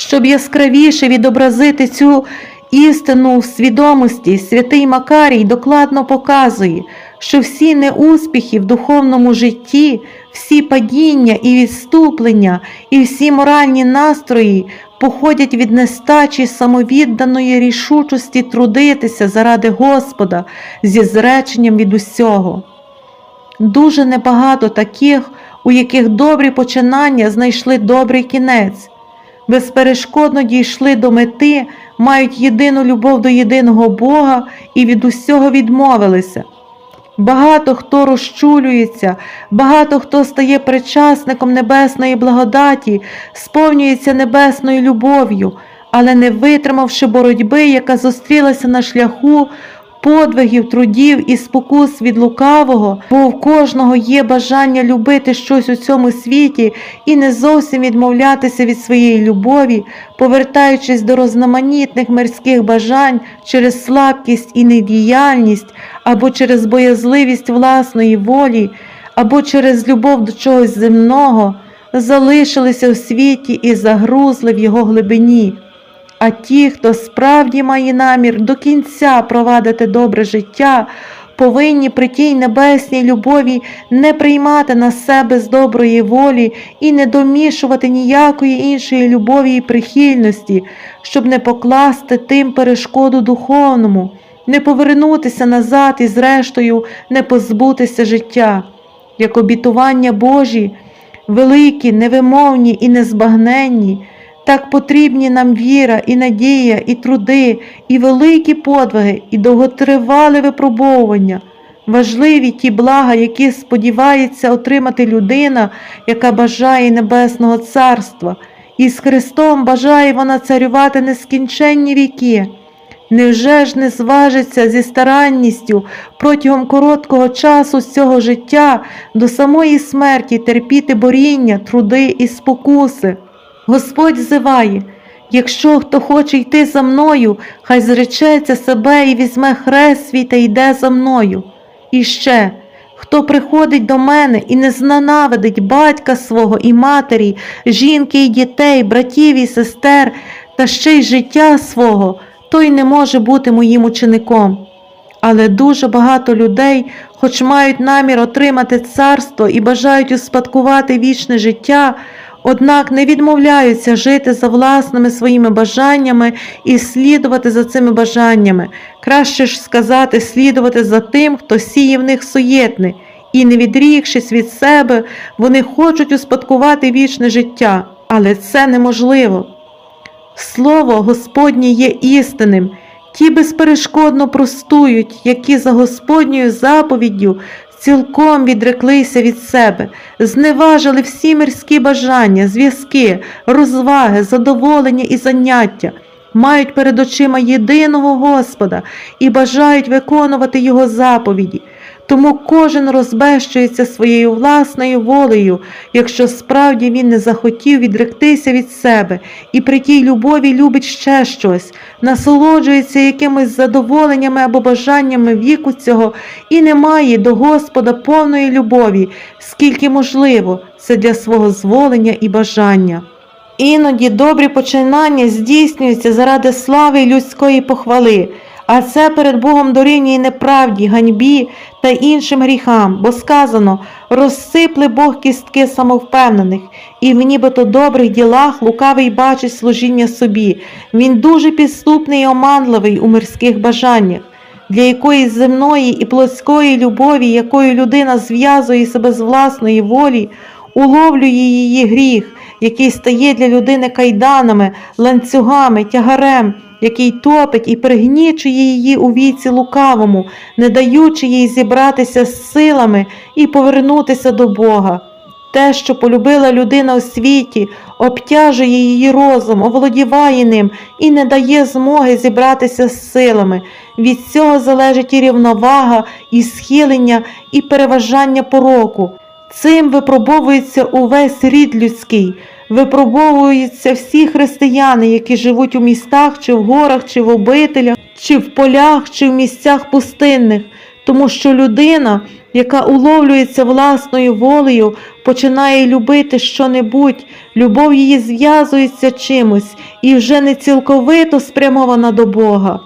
Щоб яскравіше відобразити цю істину в свідомості, святий Макарій докладно показує, що всі неуспіхи в духовному житті, всі падіння і відступлення, і всі моральні настрої походять від нестачі самовідданої рішучості трудитися заради Господа зі зреченням від усього. Дуже небагато таких, у яких добрі починання знайшли добрий кінець, безперешкодно дійшли до мети, мають єдину любов до єдиного Бога і від усього відмовилися. Багато хто розчулюється, багато хто стає причасником небесної благодаті, сповнюється небесною любов'ю, але не витримавши боротьби, яка зустрілася на шляху подвигів, трудів і спокус від лукавого, бо в кожного є бажання любити щось у цьому світі і не зовсім відмовлятися від своєї любові, повертаючись до розноманітних мирських бажань через слабкість і недіяльність, або через боязливість власної волі, або через любов до чогось земного, залишилися в світі і загрузли в його глибині. А ті, хто справді має намір до кінця провадити добре життя, повинні при тій небесній любові не приймати на себе з доброї волі і не домішувати ніякої іншої любові і прихильності, щоб не покласти тим перешкоду духовному, не повернутися назад і, зрештою, не позбутися життя, як обітування Божі, великі, невимовні і незбагненні. Так потрібні нам віра, і надія, і труди, і великі подвиги, і довготривале випробовування, важливі ті блага, які сподівається отримати людина, яка бажає Небесного Царства, і з Христом бажає вона царювати нескінченні віки. Невже ж не зважиться зі старанністю протягом короткого часу з цього життя до самої смерті терпіти боріння, труди і спокуси? Господь зиває, якщо хто хоче йти за мною, хай зречеться себе і візьме хрест свій та йде за мною. І ще, хто приходить до мене і не зненавидить батька свого і матері, жінки і дітей, братів і сестер, та ще й життя свого, той не може бути моїм учеником. Але дуже багато людей, хоч мають намір отримати царство і бажають успадкувати вічне життя, однак не відмовляються жити за власними своїми бажаннями і слідувати за цими бажаннями. Краще ж сказати, слідувати за тим, хто сіє в них суєтне, і, не відрікшись від себе, вони хочуть успадкувати вічне життя, але це неможливо. Слово Господнє є істинним, ті безперешкодно простують, які за Господньою заповіддю цілком відреклися від себе, зневажили всі мирські бажання, зв'язки, розваги, задоволення і заняття, мають перед очима єдиного Господа і бажають виконувати Його заповіді. Тому кожен розбещується своєю власною волею, якщо справді він не захотів відректися від себе і при тій любові любить ще щось, насолоджується якимись задоволеннями або бажаннями віку цього і не має до Господа повної любові, скільки можливо, це для свого зволення і бажання. Іноді добрі починання здійснюються заради слави й людської похвали. А це перед Богом дорівнює неправді, ганьбі та іншим гріхам, бо сказано розсипли Бог кістки самовпевнених, і в нібито добрих ділах лукавий бачить служіння собі. Він дуже підступний і оманливий у мирських бажаннях. Для якоїсь земної і плотської любові, якою людина зв'язує себе з власної волі, уловлює її гріх, який стає для людини кайданами, ланцюгами, тягарем який топить і пригнічує її у віці лукавому, не даючи їй зібратися з силами і повернутися до Бога. Те, що полюбила людина у світі, обтяжує її розум, оволодіває ним і не дає змоги зібратися з силами. Від цього залежить і рівновага, і схилення, і переважання пороку. Цим випробовується увесь рід людський, випробовуються всі християни, які живуть у містах, чи в горах, чи в обителях, чи в полях, чи в місцях пустинних. тому що людина, яка уловлюється власною волею, починає любити що-небудь, любов її зв'язується чимось і вже не цілковито спрямована до Бога.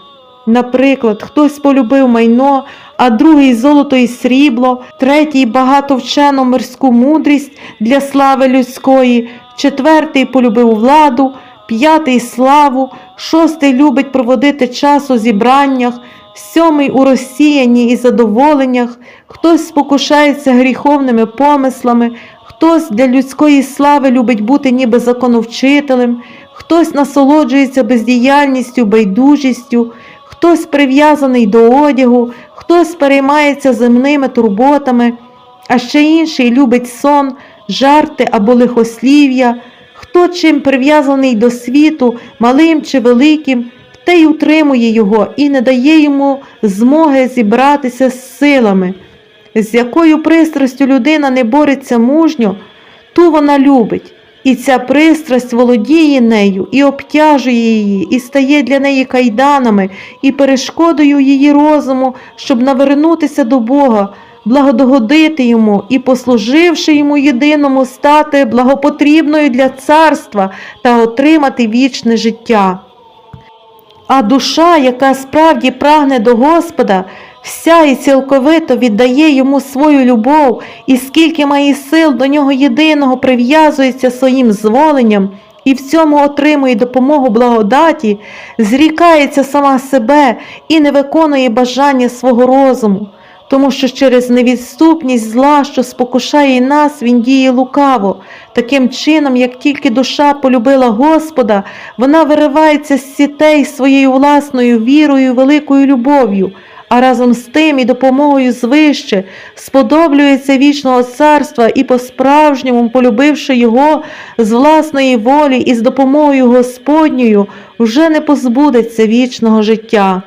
Наприклад, хтось полюбив майно, а другий золото і срібло, третій багатовчену мирську мудрість для слави людської, четвертий полюбив владу, п'ятий славу, шостий любить проводити час у зібраннях, сьомий у розсіянні і задоволеннях, хтось спокушається гріховними помислами, хтось для людської слави любить бути ніби законовчителем, хтось насолоджується бездіяльністю, байдужістю, хтось прив'язаний до одягу, хтось переймається земними турботами, а ще інший любить сон, жарти або лихослів'я, хто чим прив'язаний до світу, малим чи великим, те й утримує його і не дає йому змоги зібратися з силами. З якою пристрастю людина не бореться мужньо, ту вона любить, і ця пристрасть володіє нею і обтяжує її, і стає для неї кайданами і перешкодою її розуму, щоб навернутися до Бога, благодогодити йому і, послуживши йому єдиному, стати благопотрібною для царства та отримати вічне життя. А душа, яка справді прагне до Господа, вся і цілковито віддає йому свою любов, і скільки має сил до нього єдиного прив'язується своїм зволенням і в цьому отримує допомогу благодаті, зрікається сама себе і не виконує бажання свого розуму. Тому що через невідступність зла, що спокушає нас, він діє лукаво. Таким чином, як тільки душа полюбила Господа, вона виривається з сітей своєю власною вірою, великою любов'ю, а разом з тим і допомогою звище сподоблюється вічного царства і по-справжньому, полюбивши його з власної волі і з допомогою Господньою, вже не позбудеться вічного життя.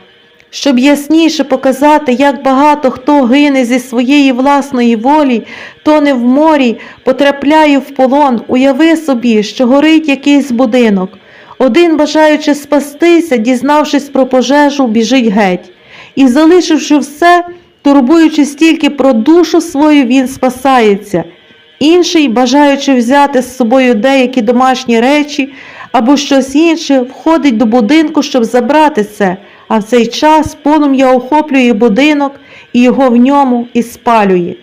Щоб ясніше показати, як багато хто гине зі своєї власної волі, то не в морі, потрапляє в полон, уяви собі, що горить якийсь будинок. Один, бажаючи спастися, дізнавшись про пожежу, біжить геть. І, залишивши все, турбуючись тільки про душу свою, він спасається. Інший, бажаючи взяти з собою деякі домашні речі або щось інше, входить до будинку, щоб забрати це а в цей час полум'я охоплює будинок і його в ньому і спалює.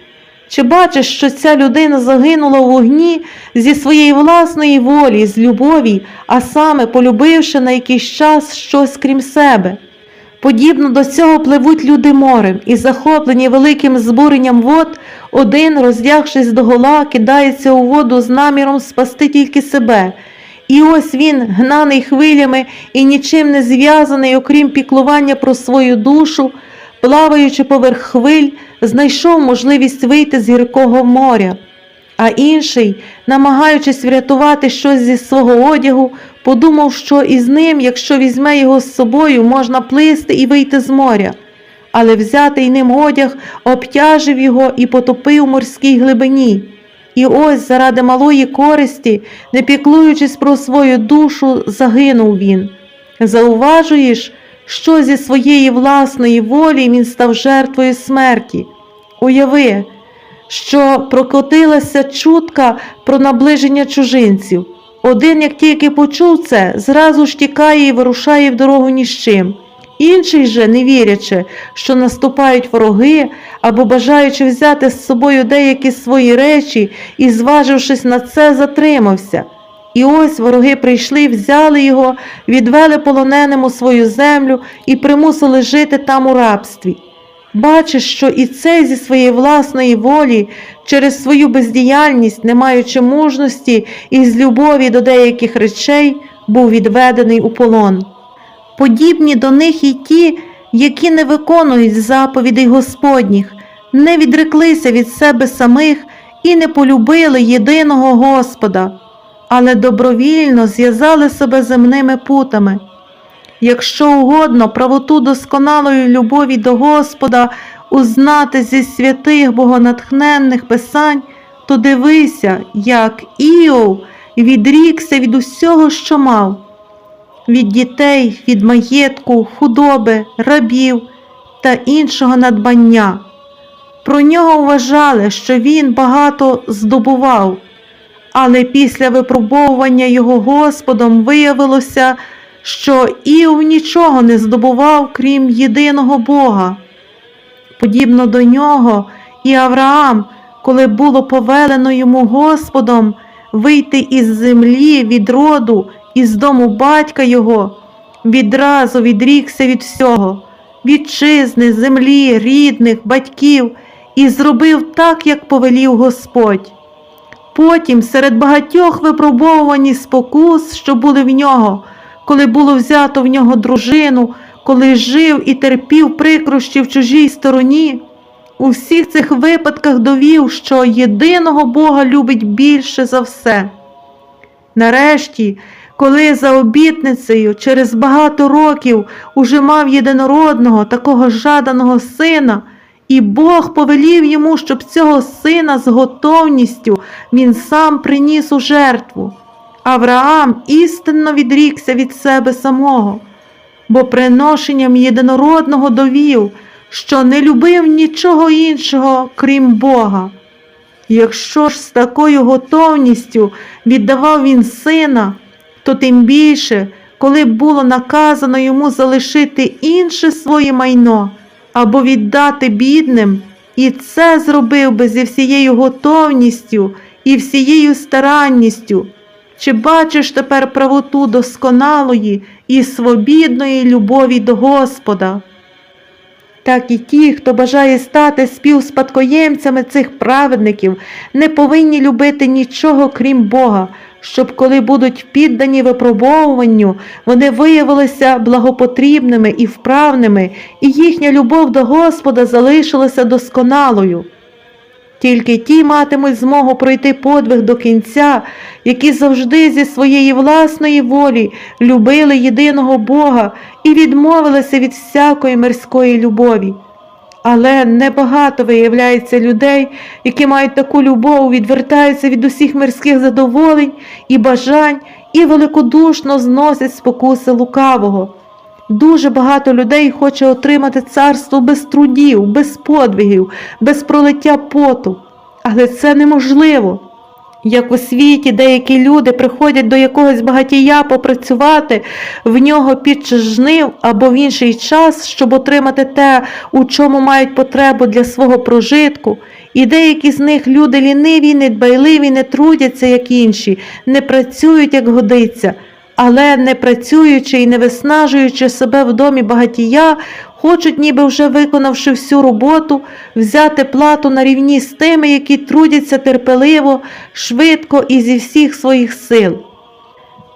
Чи бачиш, що ця людина загинула в вогні зі своєї власної волі, з любові, а саме полюбивши на якийсь час щось крім себе? Подібно до цього пливуть люди морем, і, захоплені великим збуренням вод, один, роздягшись догола, кидається у воду з наміром спасти тільки себе. І ось він, гнаний хвилями і нічим не зв'язаний, окрім піклування про свою душу, плаваючи поверх хвиль, знайшов можливість вийти з гіркого моря. А інший, намагаючись врятувати щось зі свого одягу, подумав, що із ним, якщо візьме його з собою, можна плисти і вийти з моря. Але взятий ним одяг обтяжив його і потопив у морській глибині. І ось заради малої користі, не піклуючись про свою душу, загинув він. Зауважуєш, що зі своєї власної волі він став жертвою смерті. Уяви, що прокотилася чутка про наближення чужинців. Один, як тільки почув це, зразу ж тікає і вирушає в дорогу ні з чим. Інший же, не вірячи, що наступають вороги, або бажаючи взяти з собою деякі свої речі і, зважившись на це, затримався. І ось вороги прийшли, взяли його, відвели полоненим у свою землю і примусили жити там у рабстві. Бачиш, що і цей зі своєї власної волі, через свою бездіяльність, не маючи мужності і з любові до деяких речей, був відведений у полон. Подібні до них і ті, які не виконують заповідей Господніх, не відреклися від себе самих і не полюбили єдиного Господа, але добровільно зв'язали себе земними путами. Якщо угодно правоту досконалої любові до Господа узнати зі святих богонатхненних писань, то дивися, як Іов відрікся від усього, що мав від дітей, від маєтку, худоби, рабів, та іншого надбання. Про нього вважали, що він багато здобував, але після випробовування його Господом виявилося, що Іов нічого не здобував, крім єдиного Бога. Подібно до нього, і Авраам, коли було повелено йому Господом вийти із землі від роду, із дому батька його, відразу відрікся від всього, вітчизни, землі, рідних, батьків, і зробив так, як повелів Господь. Потім, серед багатьох випробовувань спокус, що були в нього, коли було взято в нього дружину, коли жив і терпів прикрощі в чужій стороні, у всіх цих випадках довів, що єдиного Бога любить більше за все. Нарешті, коли за обітницею через багато років уже мав єдинородного, такого жаданого сина, і Бог повелів йому, щоб цього сина з готовністю він сам приніс у жертву. Авраам істинно відрікся від себе самого, бо приношенням єдинородного довів, що не любив нічого іншого, крім Бога. Якщо ж з такою готовністю віддавав він сина, то тим більше, коли було наказано йому залишити інше своє майно або віддати бідним, і це зробив би зі всією готовністю і всією старанністю. Чи бачиш тепер правоту досконалої і свобідної любові до Господа? Так і ті, хто бажає стати співспадкоємцями цих праведників, не повинні любити нічого крім Бога, щоб коли будуть піддані випробовуванню, вони виявилися благопотрібними і вправними, і їхня любов до Господа залишилася досконалою. Тільки ті матимуть змогу пройти подвиг до кінця, які завжди зі своєї власної волі любили єдиного Бога і відмовилися від всякої мирської любові. Але небагато виявляється людей, які мають таку любов, відвертаються від усіх мирських задоволень і бажань і великодушно зносять спокуси лукавого. Дуже багато людей хоче отримати царство без трудів, без подвигів, без пролиття поту. Але це неможливо. Як у світі деякі люди приходять до якогось багатія попрацювати в нього під жнив або в інший час, щоб отримати те, у чому мають потребу для свого прожитку, і деякі з них люди ліниві, недбайливі, не трудяться, як інші, не працюють, як годиться, але не працюючи і не виснажуючи себе в домі багатія, хочуть, ніби вже виконавши всю роботу, взяти плату на рівні з тими, які трудяться терпеливо, швидко і зі всіх своїх сил.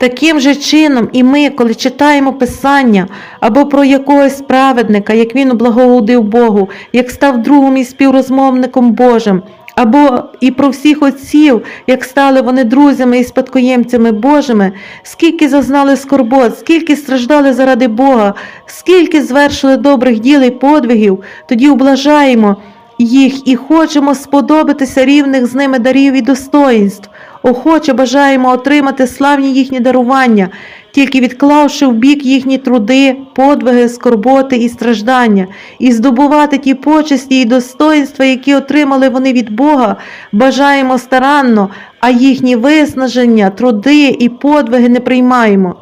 Таким же чином, і ми, коли читаємо Писання або про якогось праведника, як він благоудив Богу, як став другом і співрозмовником Божим, або і про всіх отців, як стали вони друзями і спадкоємцями Божими, скільки зазнали скорбот, скільки страждали заради Бога, скільки звершили добрих діл і подвигів, тоді облажаємо їх і хочемо сподобатися рівних з ними дарів і достоїнств. Охоче бажаємо отримати славні їхні дарування, тільки відклавши в бік їхні труди, подвиги, скорботи і страждання, і здобувати ті почесті і достоїнства, які отримали вони від Бога, бажаємо старанно, а їхні виснаження, труди і подвиги не приймаємо.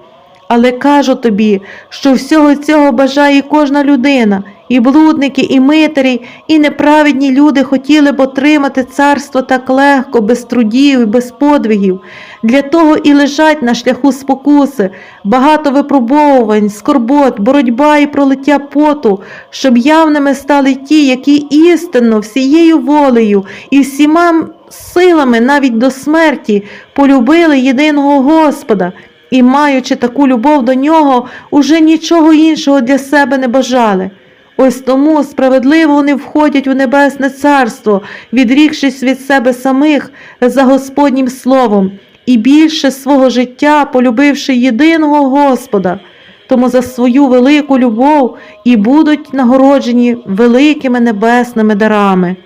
Але кажу тобі, що всього цього бажає кожна людина, і блудники, і митарі, і неправедні люди хотіли б отримати царство так легко, без трудів і без подвигів. Для того і лежать на шляху спокуси, багато випробовувань, скорбот, боротьба і пролиття поту, щоб явними стали ті, які істинно, всією волею і всіма силами, навіть до смерті, полюбили єдиного Господа. І, маючи таку любов до нього, уже нічого іншого для себе не бажали. Ось тому справедливо вони входять у Небесне Царство, відрікшись від себе самих за Господнім Словом, і більше свого життя, полюбивши єдиного Господа, тому за свою велику любов і будуть нагороджені великими небесними дарами.